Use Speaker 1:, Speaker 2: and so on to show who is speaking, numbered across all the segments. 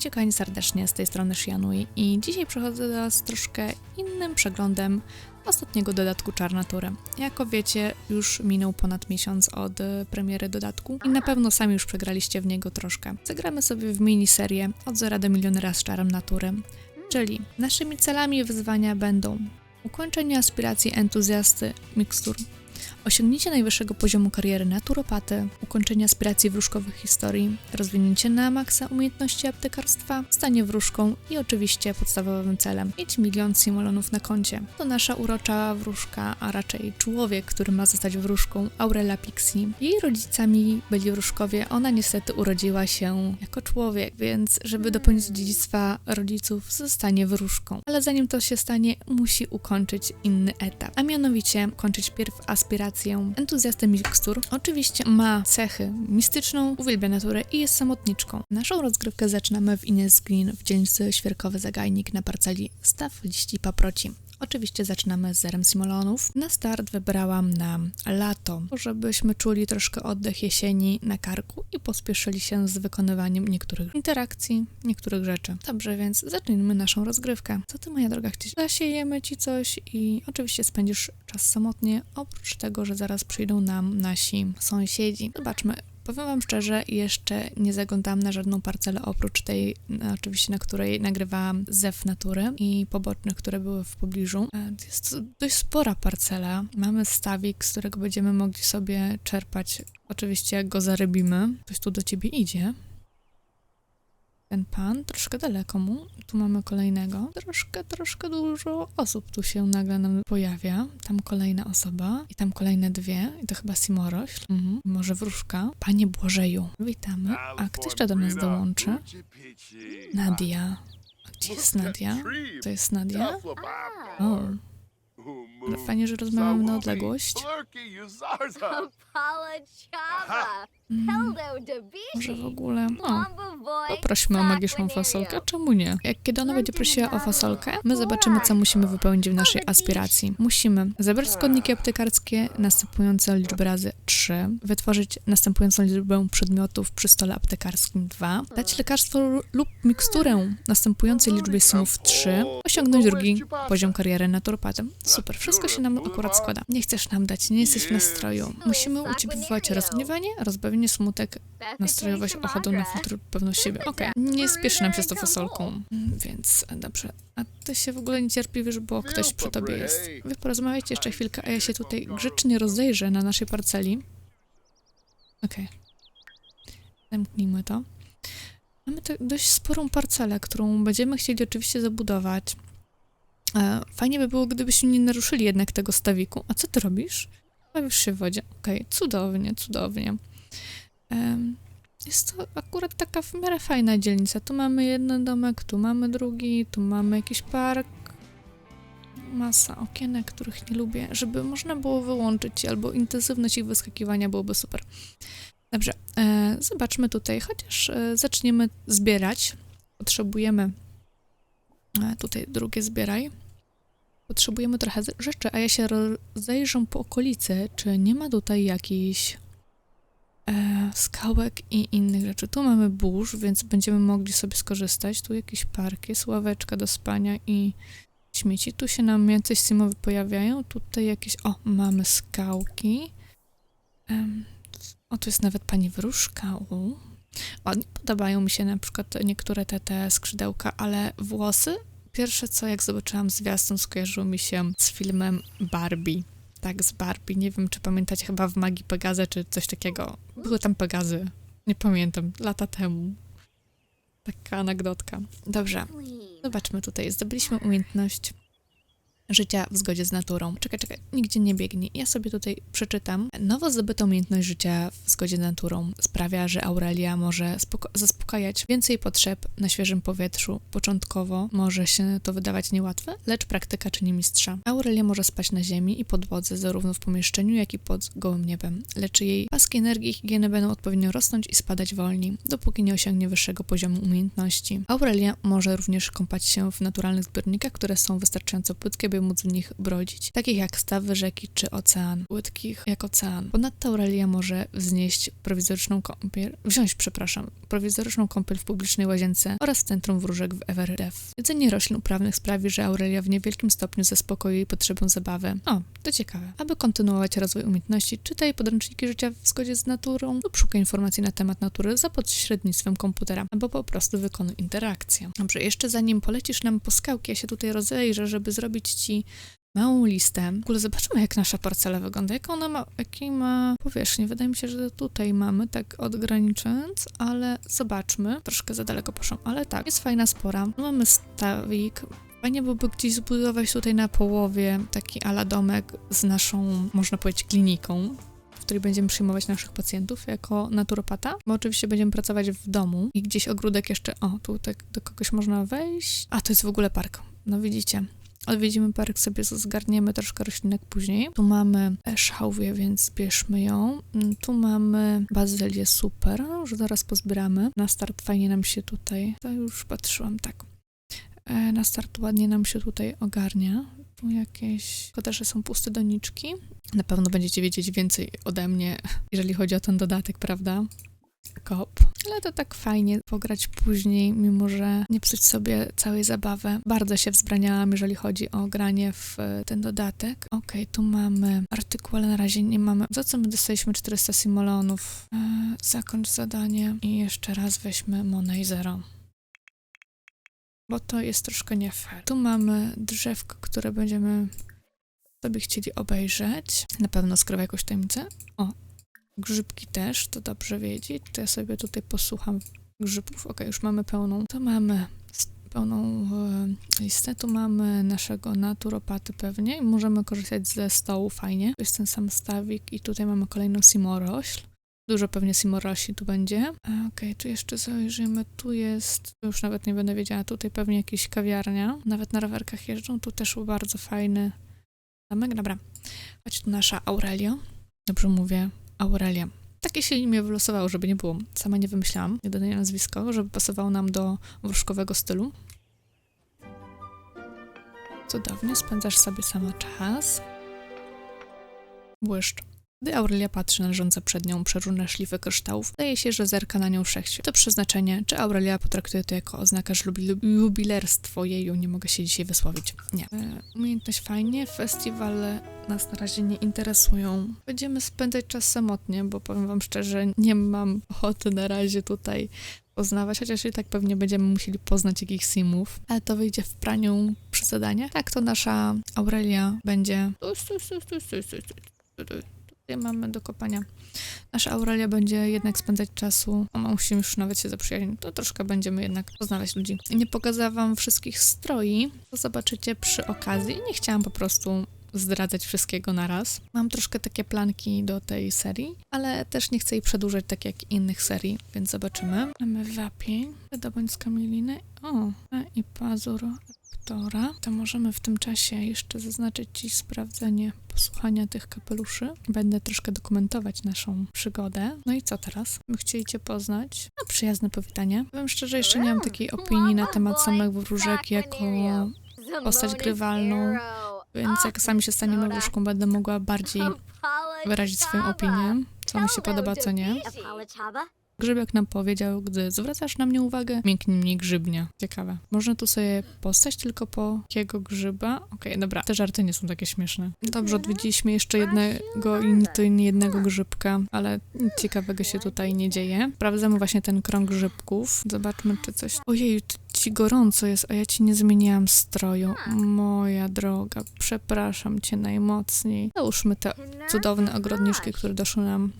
Speaker 1: Witajcie kochani serdecznie, z tej strony Shianui i dzisiaj przechodzę do Was troszkę innym przeglądem ostatniego dodatku Czarnatury. Jako wiecie, już minął ponad miesiąc od e, premiery dodatku i na pewno sami już przegraliście w niego troszkę. Zagramy sobie w miniserię od zera do milionera z Czarem Natury. Czyli naszymi celami i wyzwania będą ukończenie aspiracji entuzjasty mikstur, osiągnięcie najwyższego poziomu kariery naturopaty, ukończenie aspiracji wróżkowych historii, rozwinięcie na maksa umiejętności aptekarstwa, stanie wróżką i oczywiście podstawowym celem mieć milion simolonów na koncie. To nasza urocza wróżka, a raczej człowiek, który ma zostać wróżką, Aurela Pixie. Jej rodzicami byli wróżkowie, ona niestety urodziła się jako człowiek, więc żeby dopełnić dziedzictwa rodziców, zostanie wróżką. Ale zanim to się stanie, musi ukończyć inny etap, a mianowicie kończyć pierw aspirację entuzjasty mikstur. Oczywiście ma cechy mistyczną, uwielbia naturę i jest samotniczką. Naszą rozgrywkę zaczynamy w Ines Green w dzielnicy Świerkowy Zagajnik na parceli Staw Liści Paproci. Oczywiście zaczynamy z zerem simolonów. Na start wybrałam na lato, żebyśmy czuli troszkę oddech jesieni na karku i pospieszyli się z wykonywaniem niektórych interakcji, niektórych rzeczy. Dobrze, więc zacznijmy naszą rozgrywkę. Co ty, moja droga, chcesz? Zasiejemy ci coś i oczywiście spędzisz czas samotnie, oprócz tego, że zaraz przyjdą nam nasi sąsiedzi. Zobaczmy, Powiem Wam szczerze, jeszcze nie zaglądałam na żadną parcelę oprócz tej, oczywiście, na której nagrywałam zew natury i pobocznych, które były w pobliżu. E, Jest to dość spora parcela. Mamy stawik, z którego będziemy mogli sobie czerpać. Oczywiście, jak go zarybimy. Ktoś tu do ciebie idzie. Ten pan, troszkę daleko mu. Tu mamy kolejnego. Troszkę, troszkę dużo osób tu się nagle nam pojawia. Tam kolejna osoba i tam kolejne dwie. I to chyba Simorośl. Mhm. Może wróżka. Panie Błażeju, witamy. A kto jeszcze do nas dołączy? Nadia. Gdzie jest Nadia? To jest Nadia? O, ale fajnie, że rozmawiamy na odległość. Mm, może w ogóle... O,
Speaker 2: Mamba boy.
Speaker 1: Poprośmy o magiczną fasolkę, czemu nie? Jak kiedy ona będzie prosiła o fasolkę, my zobaczymy, co musimy wypełnić w naszej aspiracji. Musimy zebrać składniki aptekarskie, następujące liczby razy 3, wytworzyć następującą liczbę przedmiotów przy stole aptekarskim 2, dać lekarstwo lub miksturę następującej liczbie sumów 3, osiągnąć drugi poziom kariery naturopatem. Super, wszystko się nam akurat składa. Nie chcesz nam dać, nie jesteś w nastroju. Musimy u ciebie wywołać rozgniewanie, rozbawienie, smutek, nastrojować ochotą na filtr pewność siebie. Okej, nie spieszy nam się z tą fasolką. Mm, Więc e, dobrze. A ty się w ogóle niecierpliwisz, bo ktoś przy tobie jest. Wy porozmawiajcie jeszcze chwilkę, a ja się tutaj grzecznie rozejrzę na naszej parceli. Okej. Zamknijmy to. Mamy tu dość sporą parcelę, którą będziemy chcieli oczywiście zabudować. E, fajnie by było, gdybyśmy nie naruszyli jednak tego stawiku. A co ty robisz? Bawisz się w wodzie. Okej, cudownie, cudownie. Jest to akurat taka w miarę fajna dzielnica. Tu mamy jeden domek, tu mamy drugi, tu mamy jakiś park. Masa okienek, których nie lubię. Żeby można było wyłączyć albo intensywność ich wyskakiwania byłoby super. Dobrze, e, zobaczmy tutaj, chociaż e, zaczniemy zbierać. Potrzebujemy e, tutaj drugie zbieraj. Potrzebujemy trochę rzeczy, a ja się rozejrzę po okolicy, czy nie ma tutaj jakichś skałek i innych rzeczy. Tu mamy burz, więc będziemy mogli sobie skorzystać. Tu jakieś parki, sławeczka do spania i śmieci. Tu się nam jacyś simowy pojawiają. Tutaj jakieś... O, mamy skałki. Em, o, tu jest nawet pani wróżka. U. Ładnie podobają mi się na przykład niektóre te, te skrzydełka, ale włosy Pierwsze co, jak zobaczyłam zwiastun, skojarzyło mi się z filmem Barbie. Tak, z Barbie. Nie wiem, czy pamiętacie, chyba w Magii Pegazy, czy coś takiego. Były tam Pegazy. Nie pamiętam, lata temu. Taka anegdotka. Dobrze, zobaczmy tutaj. Zdobyliśmy umiejętność życia w zgodzie z naturą. Czekaj, czekaj, nigdzie nie biegnij. Ja sobie tutaj przeczytam. Nowo zdobyta umiejętność życia w zgodzie z naturą sprawia, że Aurelia może zaspokajać więcej potrzeb na świeżym powietrzu. Początkowo może się to wydawać niełatwe, lecz praktyka czyni mistrza. Aurelia może spać na ziemi i podłodze, zarówno w pomieszczeniu, jak i pod gołym niebem. Lecz jej paski energii i higieny będą odpowiednio rosnąć i spadać wolniej, dopóki nie osiągnie wyższego poziomu umiejętności. Aurelia może również kąpać się w naturalnych zbiornikach, które są wystarczająco płytkie, by móc w nich brodzić, takich jak stawy, rzeki czy ocean, płytkich jak ocean. Ponadto Aurelia może wznieść prowizoryczną kąpiel, wziąć, przepraszam, prowizoryczną kąpiel w publicznej łazience oraz Centrum Wróżek w Everdev. Jedzenie roślin uprawnych sprawi, że Aurelia w niewielkim stopniu zaspokoi jej potrzebę zabawy. O, to ciekawe. Aby kontynuować rozwój umiejętności, czytaj podręczniki życia w zgodzie z naturą lub szukaj informacji na temat natury za pośrednictwem komputera, albo po prostu wykonuj interakcję. Dobrze, jeszcze zanim polecisz nam po skałki, ja się tutaj rozejrzę, żeby zrobić ci małą listę. W ogóle zobaczymy, jak nasza parcela wygląda, jak ona ma, jakiej ma powierzchnię. Wydaje mi się, że tutaj mamy, tak odgraniczając, ale zobaczmy. Troszkę za daleko poszłam, ale tak, jest fajna spora. Mamy stawik. Fajnie byłoby gdzieś zbudować tutaj na połowie taki ala domek z naszą, można powiedzieć, kliniką, w której będziemy przyjmować naszych pacjentów jako naturopata, bo oczywiście będziemy pracować w domu i gdzieś ogródek jeszcze, o, tu tak do kogoś można wejść. A, to jest w ogóle park. No widzicie, Odwiedzimy park, sobie zgarniemy troszkę roślinek później. Tu mamy szałwię, więc bierzmy ją. Tu mamy bazylię, super, już zaraz pozbieramy. Na start fajnie nam się tutaj, to już patrzyłam, tak. E, Na start ładnie nam się tutaj ogarnia. Tu jakieś, szkoda, że są puste doniczki. Na pewno będziecie wiedzieć więcej ode mnie, jeżeli chodzi o ten dodatek, prawda? Kop. Ale to tak fajnie pograć później, mimo że nie psuć sobie całej zabawy. Bardzo się wzbraniałam, jeżeli chodzi o granie w e, ten dodatek. Okej, tu mamy artykuł, ale na razie nie mamy. Za co my dostaliśmy 400 simolonów? E, zakończ zadanie i jeszcze raz weźmy Money Zero. Bo to jest troszkę nie fair. Tu mamy drzewko, które będziemy sobie chcieli obejrzeć. Na pewno skrywa jakąś tajemnicę. O, Grzybki też, to dobrze wiedzieć. To ja sobie tutaj posłucham grzybów. Ok, już mamy pełną. To mamy pełną e, listę. Tu mamy naszego naturopaty pewnie możemy korzystać ze stołu fajnie. To jest ten sam stawik i tutaj mamy kolejną simorośl. Dużo pewnie simorośli tu będzie. A, Okej, tu jeszcze zajrzymy. Tu jest, już nawet nie będę wiedziała, tutaj pewnie jakaś kawiarnia. Nawet na rowerkach jeżdżą. Tu też bardzo fajny zamek. Dobra, chodź tu nasza Aurelio. Dobrze mówię, Aurelia. Takie się imię wylosowało, żeby nie było. Sama nie wymyślałam. Jedyne nazwisko, żeby pasowało nam do wróżkowego stylu. Cudownie, spędzasz sobie sama czas. Błyszcz. Gdy Aurelia patrzy na leżące przed nią przeróżne szlify kryształów, zdaje się, że zerka na nią wszechświat. To przeznaczenie, czy Aurelia potraktuje to jako oznaka że lubi, jubilerstwo jeju, nie mogę się dzisiaj wysłowić. Nie. E, umiejętność fajnie, festiwale nas na razie nie interesują. Będziemy spędzać czas samotnie, bo powiem wam szczerze, nie mam ochoty na razie tutaj poznawać, chociaż i tak pewnie będziemy musieli poznać jakichś simów, ale to wyjdzie w praniu przy zadaniach. Tak to nasza Aurelia będzie... Tutaj mamy do kopania. Nasza Aurelia będzie jednak spędzać czasu, a musimy już nawet się zaprzyjaźnić, to troszkę będziemy jednak poznawać ludzi. Nie pokazałam wam wszystkich stroi, to zobaczycie przy okazji. Nie chciałam po prostu zdradzać wszystkiego na raz. Mam troszkę takie planki do tej serii, ale też nie chcę jej przedłużać tak jak innych serii, więc zobaczymy. Mamy wapień, wydobądź z kamieliny, o, i pazur Raptora. To możemy w tym czasie jeszcze zaznaczyć Ci sprawdzenie posłuchania tych kapeluszy. Będę troszkę dokumentować naszą przygodę. No i co teraz? My chcieli Cię poznać. No, przyjazne powitanie. Powiem szczerze, jeszcze nie mam takiej opinii na temat samych wróżek jako postać grywalną, więc jak sami się staniemy wróżką, będę mogła bardziej wyrazić swoją opinię, co mi się podoba, co nie. Grzybek nam powiedział, gdy zwracasz na mnie uwagę, mięknie mi grzybnia. Ciekawe. Można tu sobie postać tylko po jakiego grzyba? Okej, dobra, te żarty nie są takie śmieszne. Dobrze, odwiedziliśmy jeszcze jednego jednego grzybka, ale nic ciekawego się tutaj nie dzieje. Sprawdzamy właśnie ten krąg grzybków. Zobaczmy, czy coś... Ojej, ci gorąco jest, a ja ci nie zmieniałam stroju. Moja droga, przepraszam cię najmocniej. Załóżmy te cudowne ogrodniczki, które doszły nam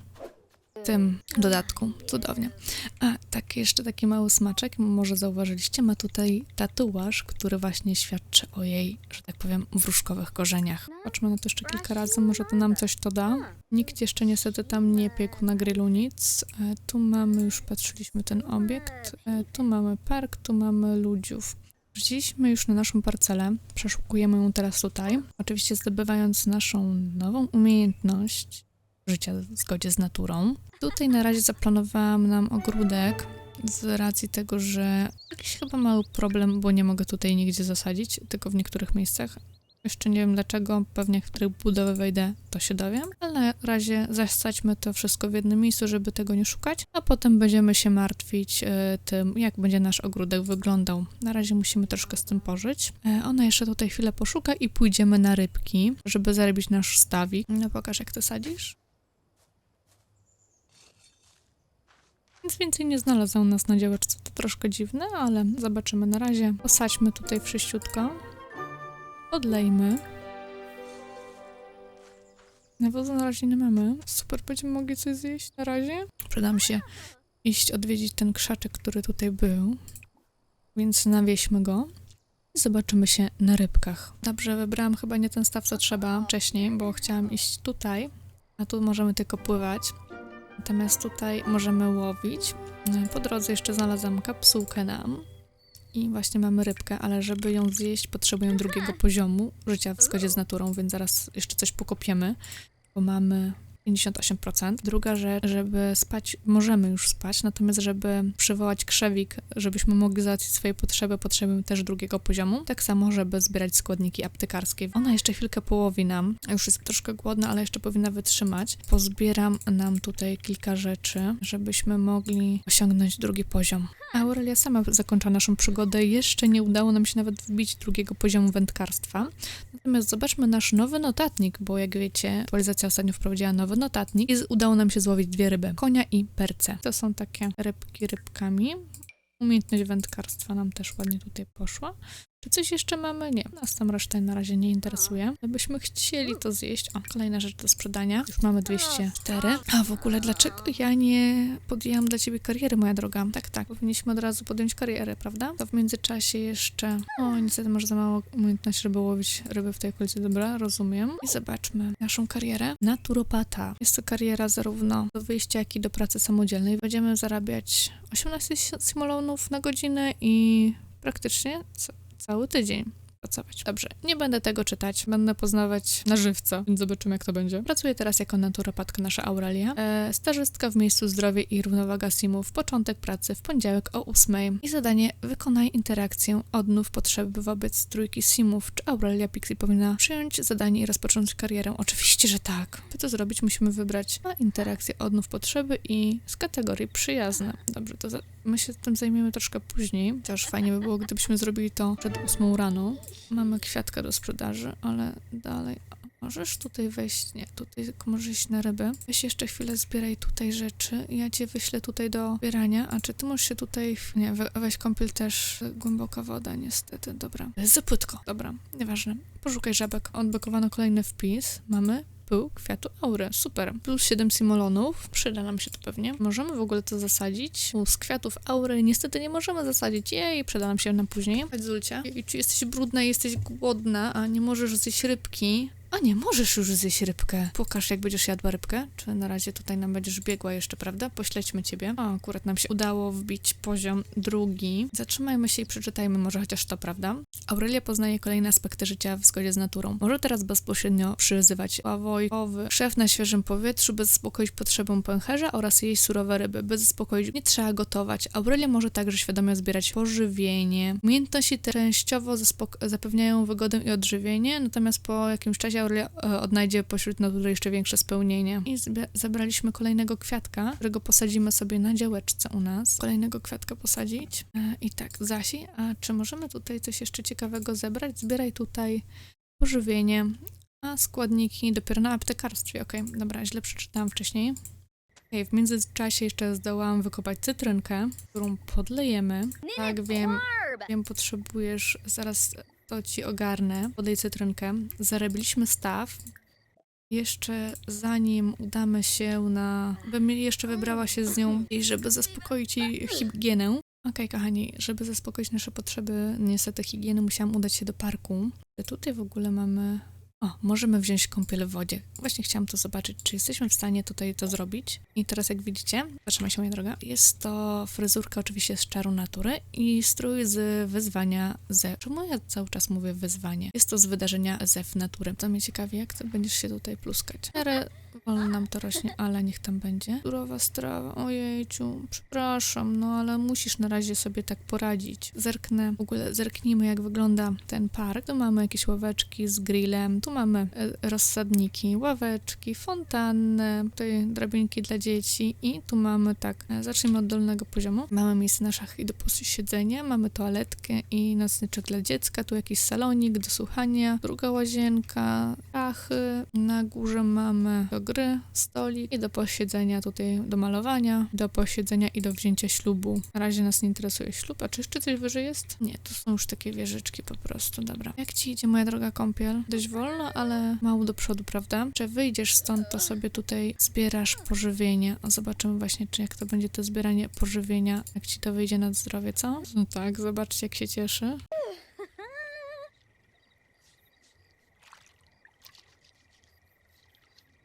Speaker 1: tym dodatku. Cudownie. A tak, jeszcze taki mały smaczek, może zauważyliście, ma tutaj tatuaż, który właśnie świadczy o jej, że tak powiem, wróżkowych korzeniach. Patrzmy na to jeszcze kilka razy, może to nam coś to da. Nikt jeszcze niestety tam nie piekł na grillu nic. E, tu mamy, już patrzyliśmy ten obiekt, e, tu mamy park, tu mamy ludziów. Wróciliśmy już na naszą parcelę, przeszukujemy ją teraz tutaj, oczywiście zdobywając naszą nową umiejętność życia w zgodzie z naturą. Tutaj na razie zaplanowałam nam ogródek z racji tego, że jakiś chyba mały problem, bo nie mogę tutaj nigdzie zasadzić, tylko w niektórych miejscach. Jeszcze nie wiem dlaczego, pewnie w tryb budowy wejdę, to się dowiem. Ale na razie zasadźmy to wszystko w jednym miejscu, żeby tego nie szukać, a potem będziemy się martwić e, tym, jak będzie nasz ogródek wyglądał. Na razie musimy troszkę z tym pożyć. E, ona jeszcze tutaj chwilę poszuka i pójdziemy na rybki, żeby zarobić nasz stawik. No pokaż, jak to sadzisz. Nic więcej nie znalazł nas na działeczce, to troszkę dziwne, ale zobaczymy na razie. Posadźmy tutaj wszyściutko. Odlejmy. Nawozu na razie nie mamy. Super, będziemy mogli coś zjeść na razie. Przyda mi się iść odwiedzić ten krzaczek, który tutaj był. Więc nawieźmy go. I zobaczymy się na rybkach. Dobrze, wybrałam chyba nie ten staw, co trzeba wcześniej, bo chciałam iść tutaj, a tu możemy tylko pływać. Natomiast tutaj możemy łowić. Po drodze jeszcze znalazłam kapsułkę nam. I właśnie mamy rybkę, ale żeby ją zjeść, potrzebujemy drugiego poziomu życia w zgodzie z naturą, więc zaraz jeszcze coś pokopiemy, bo mamy 58%. Druga rzecz, żeby spać, możemy już spać, natomiast żeby przywołać krzewik, żebyśmy mogli załatwić swoje potrzeby, potrzebujemy też drugiego poziomu. Tak samo, żeby zbierać składniki aptekarskie. Ona jeszcze chwilkę połowi nam, już jest troszkę głodna, ale jeszcze powinna wytrzymać. Pozbieram nam tutaj kilka rzeczy, żebyśmy mogli osiągnąć drugi poziom. Aurelia sama zakończa naszą przygodę. Jeszcze nie udało nam się nawet wbić drugiego poziomu wędkarstwa. Natomiast zobaczmy nasz nowy notatnik, bo jak wiecie, aktualizacja ostatnio wprowadziła nowy notatnik i udało nam się złowić dwie ryby. Konia i perce. To są takie rybki rybkami. Umiejętność wędkarstwa nam też ładnie tutaj poszła. Czy coś jeszcze mamy? Nie. Nas tam reszta na razie nie interesuje. Gdybyśmy chcieli to zjeść. O, kolejna rzecz do sprzedania. Już mamy 204. A w ogóle, dlaczego ja nie podjęłam dla ciebie kariery, moja droga? Tak, tak. Powinniśmy od razu podjąć karierę, prawda? To w międzyczasie jeszcze... O, niestety masz za mało umiejętności, żeby łowić ryby w tej okolicy. Dobra, rozumiem. I zobaczmy naszą karierę. Naturopata. Jest to kariera zarówno do wyjścia, jak i do pracy samodzielnej. Będziemy zarabiać 18 simolonów na godzinę i praktycznie ca- cały tydzień pracować. Dobrze, nie będę tego czytać, będę poznawać na żywca, więc zobaczymy jak to będzie. Pracuję teraz jako naturopatka nasza Aurelia. E, stażystka w miejscu zdrowie i równowaga simów. Początek pracy w poniedziałek o 8. I zadanie wykonaj interakcję odnów potrzeby wobec trójki simów. Czy Aurelia Pixie powinna przyjąć zadanie i rozpocząć karierę? Oczywiście, że tak. By to zrobić, musimy wybrać na interakcję odnów potrzeby i z kategorii przyjazne. Dobrze, to za- my się tym zajmiemy troszkę później. Też fajnie by było, gdybyśmy zrobili to przed 8 rano. Mamy kwiatka do sprzedaży, ale dalej. Możesz tutaj wejść? Nie, tutaj tylko możesz iść na ryby. Weź jeszcze chwilę, zbieraj tutaj rzeczy. Ja cię wyślę tutaj do zbierania. A czy ty możesz się tutaj... Nie, we, weź kąpiel też. Głęboka woda, niestety. Dobra. Za płytko. Dobra, nieważne. Poszukaj żabek. Odblokowano kolejny wpis. Mamy pył kwiatu aury. Super. Plus 7 simolonów. Przyda nam się to pewnie. Możemy w ogóle to zasadzić. Z kwiatów aury niestety nie możemy zasadzić. Jej, przyda nam się na później. Chodź Zulcia. I czy jesteś brudna jesteś głodna, a nie możesz zjeść rybki? A nie, możesz już zjeść rybkę. Pokaż, jak będziesz jadła rybkę. Czy na razie tutaj nam będziesz biegła jeszcze, prawda? Pośledźmy ciebie. O, akurat nam się udało wbić poziom drugi. Zatrzymajmy się i przeczytajmy może chociaż to, prawda? Aurelia poznaje kolejne aspekty życia w zgodzie z naturą. Może teraz bezpośrednio przyzywać ławojkowy, szef na świeżym powietrzu, by zaspokoić potrzebę pęcherza oraz jej surowe ryby. By zaspokoić, nie trzeba gotować. Aurelia może także świadomie zbierać pożywienie. Umiejętności te częściowo zapewniają wygodę i odżywienie, natomiast po jakimś czasie Aurelia e, odnajdzie pośród natury jeszcze większe spełnienie. I zebraliśmy kolejnego kwiatka, którego posadzimy sobie na działeczce u nas. Kolejnego kwiatka posadzić. E, I tak, Zasi, a czy możemy tutaj coś jeszcze ciekawego zebrać? Zbieraj tutaj pożywienie, a składniki dopiero na aptekarstwie. Okej, dobra, źle przeczytałam wcześniej. Okej, w międzyczasie jeszcze zdołałam wykopać cytrynkę, którą podlejemy. Tak, wiem, wiem, potrzebujesz, zaraz to ci ogarnę. Podlej cytrynkę. Zarobiliśmy staw. Jeszcze zanim udamy się na... Bym jeszcze wybrała się z nią, i żeby zaspokoić jej higienę. Okej, kochani, żeby zaspokoić nasze potrzeby, niestety higieny, musiałam udać się do parku. Tutaj w ogóle mamy... O, możemy wziąć kąpiel w wodzie. Właśnie chciałam to zobaczyć, czy jesteśmy w stanie tutaj to zrobić. I teraz jak widzicie, zatrzymaj się moja droga, jest to fryzurka oczywiście z czaru natury i strój z wyzwania ze... Czemu ja cały czas mówię wyzwanie? Jest to z wydarzenia ZEF natury. To mnie ciekawi, jak ty będziesz się tutaj pluskać. Miarę Ale nam to rośnie, ale niech tam będzie. Surowa strawa, ojejciu, przepraszam, no ale musisz na razie sobie tak poradzić. Zerknę, w ogóle zerknijmy jak wygląda ten park. Tu mamy jakieś ławeczki z grillem, tu mamy e, rozsadniki, ławeczki, fontannę, tutaj drabinki dla dzieci i tu mamy tak, e, zacznijmy od dolnego poziomu. Mamy miejsce na szachy i do posiedzenia, mamy toaletkę i nocniczek dla dziecka, tu jakiś salonik do słuchania, druga łazienka, szachy, na górze mamy do gry, stolik i do posiedzenia tutaj do malowania, do posiedzenia i do wzięcia ślubu. Na razie nas nie interesuje ślub, a czy jeszcze coś wyżej jest? Nie, to są już takie wieżyczki po prostu, dobra. Jak ci idzie moja droga kąpiel? Dość wolno, ale mało do przodu, prawda? Czy wyjdziesz stąd, to sobie tutaj zbierasz pożywienie. Zobaczymy właśnie, czy jak to będzie to zbieranie pożywienia, jak ci to wyjdzie na zdrowie, co? No tak, zobaczcie jak się cieszy.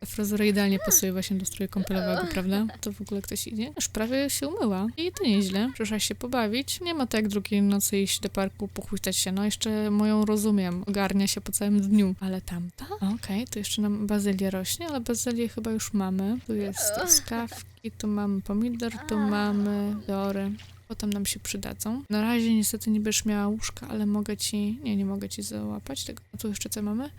Speaker 1: Fryzura idealnie pasuje właśnie do stroju kąpielowego, prawda? To w ogóle ktoś idzie? Już prawie się umyła. I to nieźle. Przyszłaś się pobawić. Nie ma tak jak drugiej nocy iść do parku, pochuśtać się. No jeszcze moją rozumiem. Ogarnia się po całym dniu. Ale tamta? Okej, tu jeszcze nam bazylia rośnie, ale bazylię chyba już mamy. Tu jest skawki, tu mamy pomidor, tu mamy dory. Potem nam się przydadzą. Na razie niestety nie będziesz miała łóżka, ale mogę ci... Nie, nie mogę ci załapać tego. A tu jeszcze co mamy?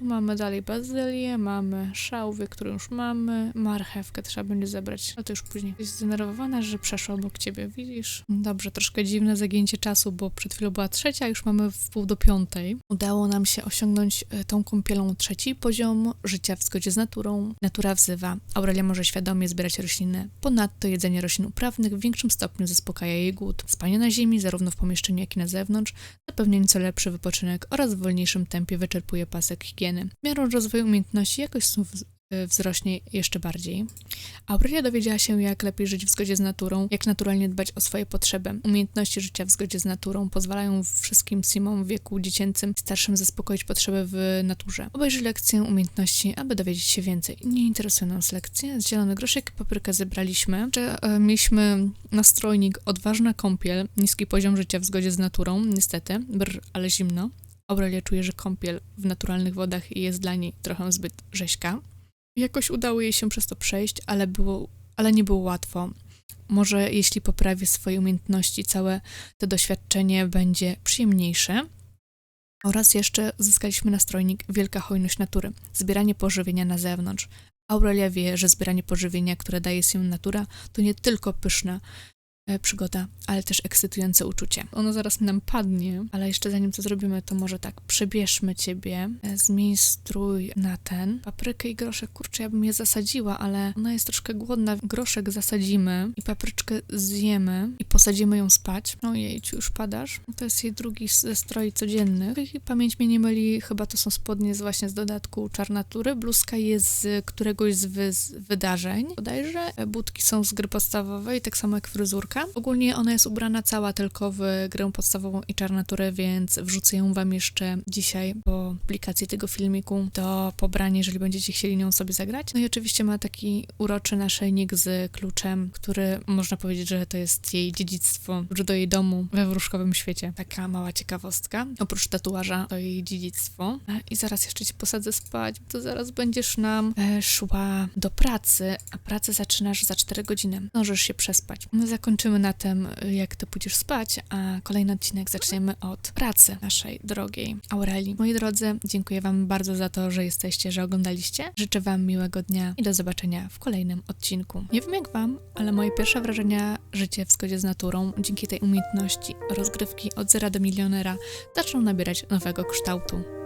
Speaker 1: Tu mamy dalej bazylię, mamy szałwy, które już mamy, marchewkę trzeba będzie zebrać, no to już później. Jesteś zdenerwowana, że przeszła obok ciebie, widzisz? Dobrze, troszkę dziwne zagięcie czasu, bo przed chwilą była trzecia, już mamy w pół do piątej. Udało nam się osiągnąć e, tą kąpielą trzeci poziom życia w zgodzie z naturą. Natura wzywa. Aurelia może świadomie zbierać rośliny. Ponadto jedzenie roślin uprawnych w większym stopniu zaspokaja jej głód. Spanie na ziemi, zarówno w pomieszczeniu, jak i na zewnątrz, zapewnia nieco lepszy wypoczynek oraz w wolniejszym tempie wyczerpuje pasek higieny. Miarą rozwoju umiejętności jakość snów y, wzrośnie jeszcze bardziej. Aurelia dowiedziała się, jak lepiej żyć w zgodzie z naturą, jak naturalnie dbać o swoje potrzeby. Umiejętności życia w zgodzie z naturą pozwalają wszystkim simom w wieku dziecięcym starszym zaspokoić potrzeby w naturze. Obejrzyj lekcję umiejętności, aby dowiedzieć się więcej. Nie interesują nas lekcje. Z zielony groszek i paprykę zebraliśmy. Że, e, mieliśmy nastrojnik odważna kąpiel, niski poziom życia w zgodzie z naturą, niestety, brr, ale zimno. Aurelia czuje, że kąpiel w naturalnych wodach jest dla niej trochę zbyt rzeźka. Jakoś udało jej się przez to przejść, ale, było, ale nie było łatwo. Może jeśli poprawi swoje umiejętności, całe to doświadczenie będzie przyjemniejsze. Oraz jeszcze zyskaliśmy nastrojnik Wielka Hojność Natury, zbieranie pożywienia na zewnątrz. Aurelia wie, że zbieranie pożywienia, które daje się natura, to nie tylko pyszna e, przygoda, ale też ekscytujące uczucie. Ono zaraz nam padnie, ale jeszcze zanim to zrobimy, to może tak, przebierzmy ciebie, e, zmień strój na ten. Paprykę i groszek, kurczę, ja bym je zasadziła, ale ona jest troszkę głodna. Groszek zasadzimy i papryczkę zjemy i posadzimy ją spać. Ojej, ci już padasz. To jest jej drugi ze stroi codziennych. I pamięć mnie nie myli, chyba to są spodnie z właśnie z dodatku Czarnatury. Bluzka jest z któregoś z, wy, z wydarzeń. Bodajże E, budki są z gry podstawowej, tak samo jak fryzurka. Ogólnie ona jest ubrana cała tylko w grę podstawową i czarnaturę, więc wrzucę ją wam jeszcze dzisiaj po publikacji tego filmiku do pobrania, jeżeli będziecie chcieli nią sobie zagrać. No i oczywiście ma taki uroczy naszyjnik z kluczem, który można powiedzieć, że to jest jej dziedzictwo, klucz do jej domu we wróżkowym świecie. Taka mała ciekawostka. Oprócz tatuaża to jej dziedzictwo. I zaraz jeszcze cię posadzę spać, bo to zaraz będziesz nam e, szła do pracy, a pracę zaczynasz za 4 godziny. Możesz się przespać. My zakończymy na tym, jak ty pójdziesz spać, a kolejny odcinek zaczniemy od pracy naszej drogiej Aurelii. Moi drodzy, dziękuję wam bardzo za to, że jesteście, że oglądaliście. Życzę wam miłego dnia i do zobaczenia w kolejnym odcinku. Nie wiem jak wam, ale moje pierwsze wrażenia życie w zgodzie z naturą dzięki tej umiejętności rozgrywki od zera do milionera zaczną nabierać nowego kształtu.